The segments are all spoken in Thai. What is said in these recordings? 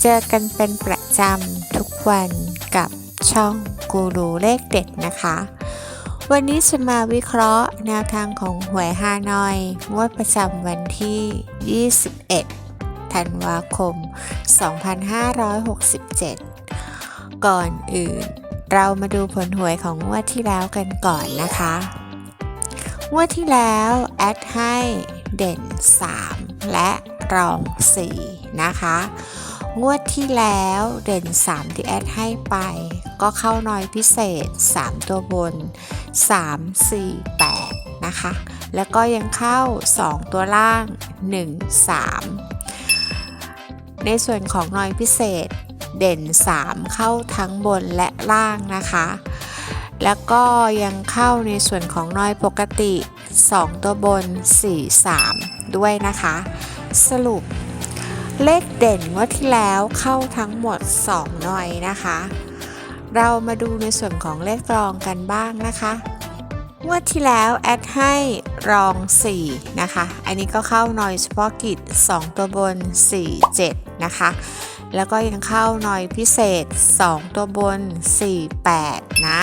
เจอกันเป็นประจำทุกวันกับช่องกูรูเลขเด็ดนะคะ วันนี้จะมาวิเคราะห์แนวทางของหวยฮานอยงวดประจำวันที่ 21 ธันวาคม 2567 ก่อนอื่น เรามาดูผลหวยของงวดที่แล้วกันก่อนนะคะงวดที่แล้วแอดให้เด่น 3 และรอง 4 นะคะ งวดที่แล้วเด่น 3 ที่แอดให้ไป ก็เข้าน้อยพิเศษ 3 ตัวบน 3 4 8 นะคะ แล้วก็ยังเข้า 2 ตัวล่าง 1 3 ในส่วนของน้อยพิเศษเด่น 3 เข้าทั้งบนและล่างนะคะ แล้วก็ยังเข้าในส่วนของน้อยปกติ 2 ตัวบน 4 3 ด้วยนะคะ สรุป เลขเด่นงวดที่แล้วเข้าทั้งหมด2น้อยนะคะ เรามาดูในส่วนของเลขรองกันบ้างนะคะงวดที่แล้วแอดให้รอง 4 นะคะ อันนี้ก็เข้าหน้อยเฉพาะกิจ 2 ตัวบน 4 7 นะคะ แล้วก็ยังเข้าหน่อยพิเศษ 2 ตัวบน 4 8 นะ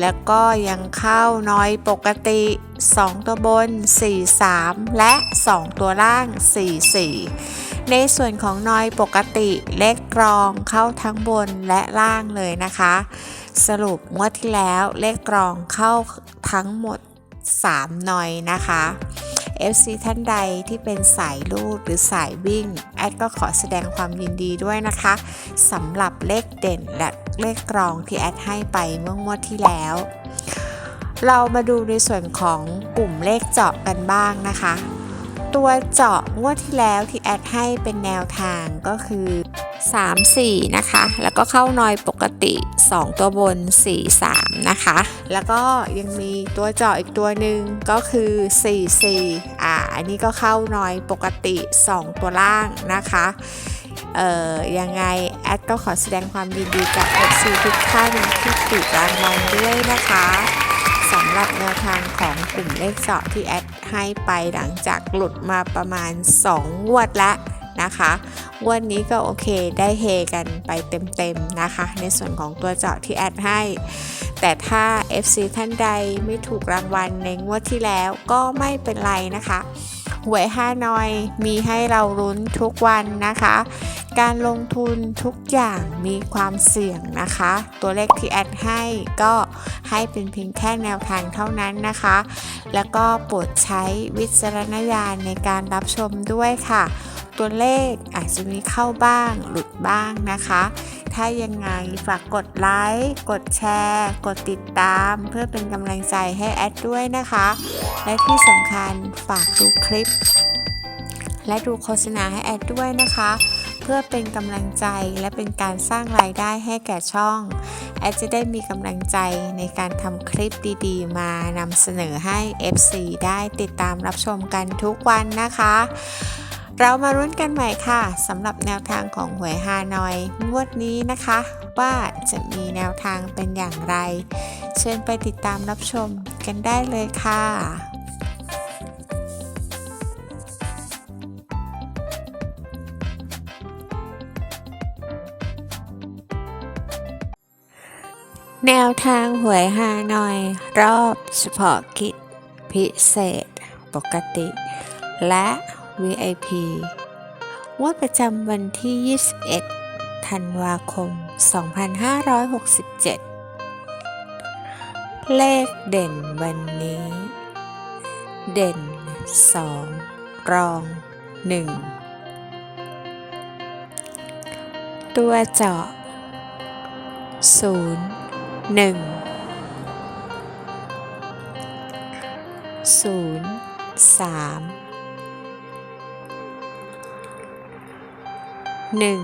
แล้วก็ยังเข้าน้อยปกติ 2 ตัวบน 4 3 และ 2 ตัวล่าง 4 4 ในส่วนของนอยปกติเลขกรองเข้าทั้งบนและล่างเลยนะคะ สรุปงวดที่แล้วเลขกรองเข้าทั้งหมด3หน่อยนะคะ FC ท่านใดที่เป็นสายลูดหรือสายวิ่ง แอดก็ขอแสดงความยินดีด้วยนะคะสำหรับเลขเด่นและเลขกรองที่แอดให้ไปเมื่องวดที่แล้ว เรามาดูในส่วนของกลุ่มเลขเจาะกันบ้างนะคะ ตัวเจาะงวดที่แล้วที่แอดให้เป็นแนวทางก็คือ 3 4 นะคะ แล้วก็เข้านอยปกติ 2 ตัวบน 4 3 นะคะ แล้วก็ยังมีตัวเจาะอีกตัวหนึ่งก็คือ 4 4 อ่าอันนี้ก็เข้านอยปกติ 2 ตัวล่างนะคะเอ่อยังไง แอดก็ขอแสดงความยินดีกับ FC ทุกท่านที่ถูกรางวัลด้วยนะคะ สำหรับแนวทางของกลุ่มเลขเจาะที่แอดให้ไปหลังจากหลุดมาประมาณ 2 งวดแล้วนะคะงวดนี้ก็โอเคได้เฮกันไปเต็มๆนะคะ ในส่วนของตัวเจาะที่แอดให้ แต่ถ้า FC ท่านใดไม่ถูกรางวัลในงวดที่แล้วก็ไม่เป็นไรนะคะ หวยห้านอยมีให้เราลุ้นทุกวันนะคะ การลงทุนทุกอย่างมีความเสี่ยงนะคะ ตัวเลขที่แอดให้ก็ให้เป็นเพียงแค่แนวทางเท่านั้นนะคะ แล้วก็โปรดใช้วิจารณญาณในการรับชมด้วยค่ะ ตัวเลขอาจจะมีเข้าบ้างหลุดบ้างนะคะ ถ้ายังไงฝากกดไลค์ กดแชร์ กดติดตาม เพื่อเป็นกำลังใจให้แอดด้วยนะคะ และที่สำคัญฝากดูคลิป และดูโฆษณาให้แอดด้วยนะคะ เพื่อเป็นกำลังใจและเป็นการสร้างรายได้ให้แก่ช่องแอดจะได้มีกำลังใจในการทำคลิปดีๆ มานำเสนอให้ FC ได้ติดตามรับชมกันทุกวันนะคะ เรามารุ้นกันใหม่ค่ะสำหรับแนวทางของหวยฮานอย งวดนี้นะคะ ว่าจะมีแนวทางเป็นอย่างไร เชิญไปติดตามรับชมกันได้เลยค่ะแนวทางหวยฮานอย รอบเฉพาะกิจพิเศษ ปกติ และ VIP งวดประจำวันที่ 21 ธันวาคม 2567 เลขเด่นวันนี้ เด่น 2 รอง 1 ตัวเจาะศูนย์หนึ่งศูนย์สาม หนึ่ง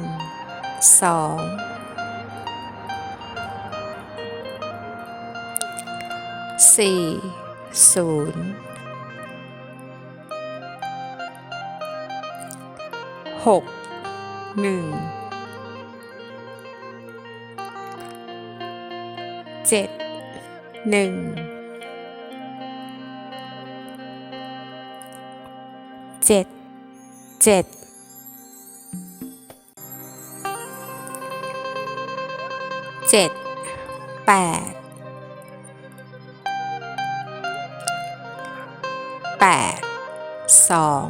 สองสี่ศูนย์หกหนึ่งเจ็ดหนึ่งเจ็ดเจ็ด จ็ดแปดแปดสอง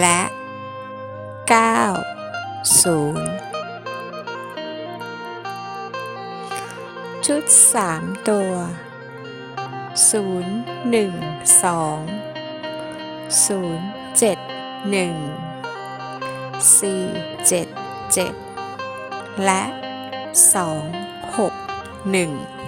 และ9 0ชุด3ตัว0 1 2 0 7 1 4 7 7 และ 2 6 1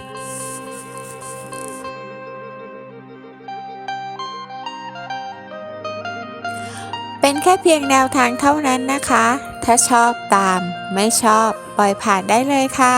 เป็นแค่เพียงแนวทางเท่านั้นนะคะ ถ้าชอบตาม ไม่ชอบ ปล่อยผ่านได้เลยค่ะ